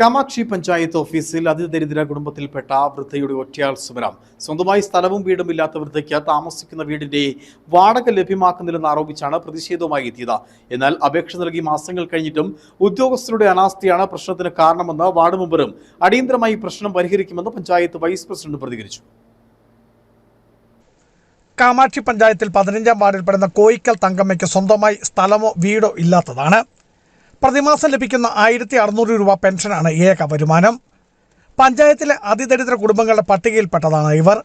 കാമാക്ഷി പഞ്ചായത്ത് ഓഫീസിൽ അതിദരിദ്ര കുടുംബത്തിൽപ്പെട്ട വൃദ്ധയുടെ ഒറ്റയാൾ സമരം. സ്വന്തമായി സ്ഥലവും വീടും ഇല്ലാത്ത വൃദ്ധയ്ക്ക് താമസിക്കുന്ന വീടിന്റെ വാടക ലഭ്യമാക്കുന്നില്ലെന്ന് ആരോപിച്ചാണ് പ്രതിഷേധവുമായി എത്തിയത്. എന്നാൽ അപേക്ഷ നൽകി മാസങ്ങൾ കഴിഞ്ഞിട്ടും ഉദ്യോഗസ്ഥരുടെ അനാസ്ഥയാണ് പ്രശ്നത്തിന് കാരണമെന്ന് വാർഡ് മെമ്പറും അടിയന്തരമായി പ്രശ്നം പരിഹരിക്കുമെന്ന് പഞ്ചായത്ത് വൈസ് പ്രസിഡന്റ് പ്രതികരിച്ചു. കാമാക്ഷി പഞ്ചായത്തിൽ പതിനഞ്ചാം വാർഡിൽപ്പെടുന്ന കോയിക്കൽ തങ്കമ്മയ്ക്ക് സ്വന്തമായി സ്ഥലമോ വീടോ ഇല്ലാത്തതാണ്. പ്രതിമാസം ലഭിക്കുന്ന ആയിരത്തി അറുന്നൂറ് രൂപ പെൻഷനാണ് ഏക വരുമാനം. പഞ്ചായത്തിലെ അതിദരിദ്ര കുടുംബങ്ങളുടെ പട്ടികയിൽപ്പെട്ടതാണ് ഇവർ.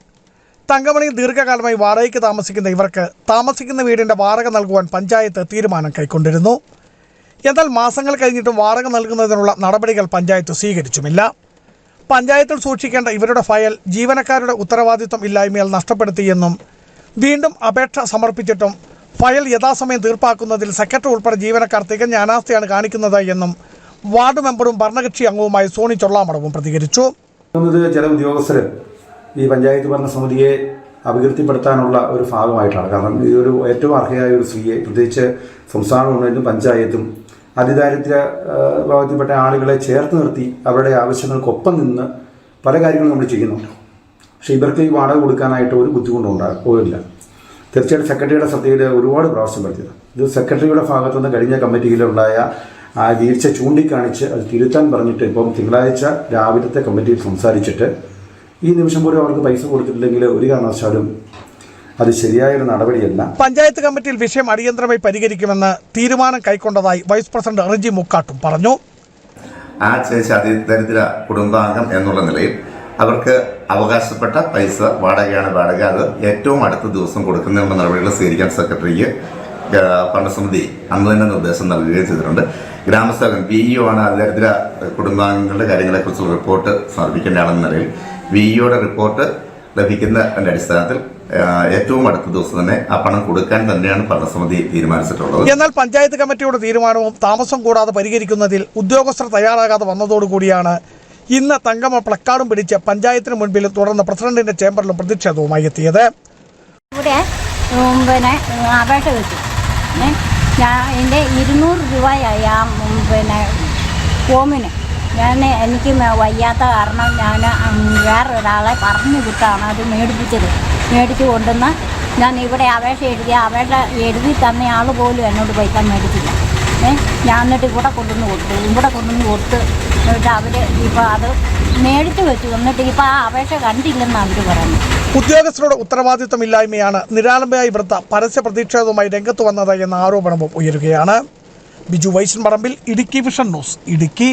തങ്കമണി ദീർഘകാലമായി വാടകയ്ക്ക് താമസിക്കുന്ന ഇവർക്ക് താമസിക്കുന്ന വീടിന്റെ വാടക നൽകുവാൻ പഞ്ചായത്ത് തീരുമാനം കൈക്കൊണ്ടിരുന്നു. എന്നാൽ മാസങ്ങൾ കഴിഞ്ഞിട്ടും വാടക നൽകുന്നതിനുള്ള നടപടികൾ പഞ്ചായത്ത് സ്വീകരിച്ചുമില്ല. പഞ്ചായത്തിൽ സൂക്ഷിക്കേണ്ട ഇവരുടെ ഫയൽ ജീവനക്കാരുടെ ഉത്തരവാദിത്വം ഇല്ലായ്മയാൽ നഷ്ടപ്പെടുത്തിയെന്നും വീണ്ടും അപേക്ഷ സമർപ്പിച്ചിട്ടും ഫയൽ യഥാസമയം തീർപ്പാക്കുന്നതിൽ സെക്രട്ടറി ഉൾപ്പെടെ ജീവനക്കാർ തികഞ്ഞ അനാസ്ഥയാണ് കാണിക്കുന്നത് എന്നും വാർഡ് മെമ്പറും ഭരണകക്ഷി അംഗവുമായ സോണി ചൊള്ളാമടവും പ്രതികരിച്ചു. ചില ഉദ്യോഗസ്ഥർ ഈ പഞ്ചായത്ത് ഭരണസമിതിയെ അപകീർത്തിപ്പെടുത്താനുള്ള ഒരു ഭാഗമായിട്ടാണ്. കാരണം ഒരു ഏറ്റവും അർഹയായ ഒരു സ്ത്രീയെ പ്രത്യേകിച്ച് സംസ്ഥാന ഗവൺമെന്റും പഞ്ചായത്തും അതിദാരിദ്ര്യ വിഭാഗത്തിൽപ്പെട്ട ആളുകളെ ചേർത്ത് നിർത്തി അവരുടെ ആവശ്യങ്ങൾക്കൊപ്പം നിന്ന് പല കാര്യങ്ങളും നമ്മൾ ചെയ്യുന്നുണ്ട്. പക്ഷേ ഇവർക്ക് ഈ വാടക കൊടുക്കാനായിട്ട് ഒരു ബുദ്ധിമുട്ടും ഉണ്ടാകില്ല തീർച്ചയായിട്ടും സെക്രട്ടറിയുടെ ശ്രദ്ധയിൽ ഒരുപാട് പ്രാവശ്യം പറ്റിയത് ഇത് സെക്രട്ടറിയുടെ ഭാഗത്തുനിന്ന് കഴിഞ്ഞ കമ്മിറ്റിയിലുണ്ടായ ആ വീഴ്ച ചൂണ്ടിക്കാണിച്ച് അത് തിരുത്താൻ പറഞ്ഞിട്ട് ഇപ്പം തിങ്കളാഴ്ച രാവിലത്തെ കമ്മിറ്റിയിൽ സംസാരിച്ചിട്ട് ഈ നിമിഷം പോലും അവർക്ക് പൈസ കൊടുത്തിട്ടില്ലെങ്കിൽ ഒരു കാരണവശാലും അത് ശരിയായ ഒരു നടപടിയല്ല. പഞ്ചായത്ത് കമ്മിറ്റിയിൽ വിഷയം അടിയന്തരമായി പരിഹരിക്കുമെന്ന് തീരുമാനം കൈക്കൊണ്ടതായി വൈസ് പ്രസിഡന്റ് റിജി മുക്കാട്ടും പറഞ്ഞു. ആ ചേച്ചി അതിദരിദ്ര കുടുംബാംഗം എന്നുള്ള നിലയിൽ അവർക്ക് അവകാശപ്പെട്ട പൈസ വാടകയാണ് വാടക. അത് ഏറ്റവും അടുത്ത ദിവസം കൊടുക്കുന്നതിനുള്ള നടപടികൾ സ്വീകരിക്കാൻ സെക്രട്ടറിക്ക് ഭരണസമിതി അന്ന് തന്നെ നിർദ്ദേശം നൽകുകയും ചെയ്തിട്ടുണ്ട്. ഗ്രാമസേവകൻ വി ഇഒ ആണ് ദരിദ്ര കുടുംബാംഗങ്ങളുടെ കാര്യങ്ങളെക്കുറിച്ചുള്ള റിപ്പോർട്ട് സമർപ്പിക്കേണ്ടതാണെന്ന നിലയിൽ വി ഇഒയുടെ റിപ്പോർട്ട് ലഭിക്കുന്നതിന്റെ അടിസ്ഥാനത്തിൽ ഏറ്റവും അടുത്ത ദിവസം തന്നെ ആ പണം കൊടുക്കാൻ തന്നെയാണ് ഭരണസമിതി തീരുമാനിച്ചിട്ടുള്ളത്. എന്നാൽ പഞ്ചായത്ത് കമ്മിറ്റിയുടെ തീരുമാനവും താമസം കൂടാതെ പരിഹരിക്കുന്നതിൽ ഉദ്യോഗസ്ഥർ തയ്യാറാകാതെ വന്നതോടുകൂടിയാണ് ഇന്ന് തങ്കമ്മ പ്ലക്കാർഡും പിടിച്ച് പഞ്ചായത്തിന് മുൻപിലും തുടർന്ന് പ്രസിഡന്റിന്റെ ചേംബറിലും പ്രതിഷേധവുമായി എത്തിയത്. ഇവിടെ പിന്നെ അപേക്ഷ ഞാൻ എന്റെ ഇരുന്നൂറ് രൂപയായി ആ പിന്നെ ഫോമിന്. ഞാൻ എനിക്ക് വയ്യാത്ത കാരണം ഞാൻ വേറൊരാളെ പറഞ്ഞു വിട്ടാണ് അത് മേടിപ്പിച്ചത്. മേടിച്ചു കൊണ്ടുവന്ന് ഞാൻ ഇവിടെ അപേക്ഷ എഴുതി അപേക്ഷ എഴുതി തന്ന ആൾ പോലും എന്നോട് പൈസ മേടിച്ചില്ല. ഞാൻ എന്നിട്ട് ഇവിടെ കൊണ്ടുവന്ന് കൊടുത്തു. ഇവിടെ കൊണ്ടുവന്ന് കൊടുത്ത് എന്നിട്ട് അവർ ഇപ്പോൾ അത് മേടിച്ച് വെച്ചു. എന്നിട്ട് ഇപ്പോൾ ആ അപേക്ഷ കണ്ടില്ലെന്നാണ് അവർ പറയുന്നത്. ഉദ്യോഗസ്ഥരുടെ ഉത്തരവാദിത്തമില്ലായ്മയാണ് നിരാലംബയായി വൃത്ത പരസ്യ പ്രതിഷേധവുമായി രംഗത്ത് വന്നത് എന്ന ആരോപണവും ഉയരുകയാണ്. ബിജു വൈശൻ പറമ്പിൽ ഇടുക്കി വിഷൻ ന്യൂസ് ഇടുക്കി.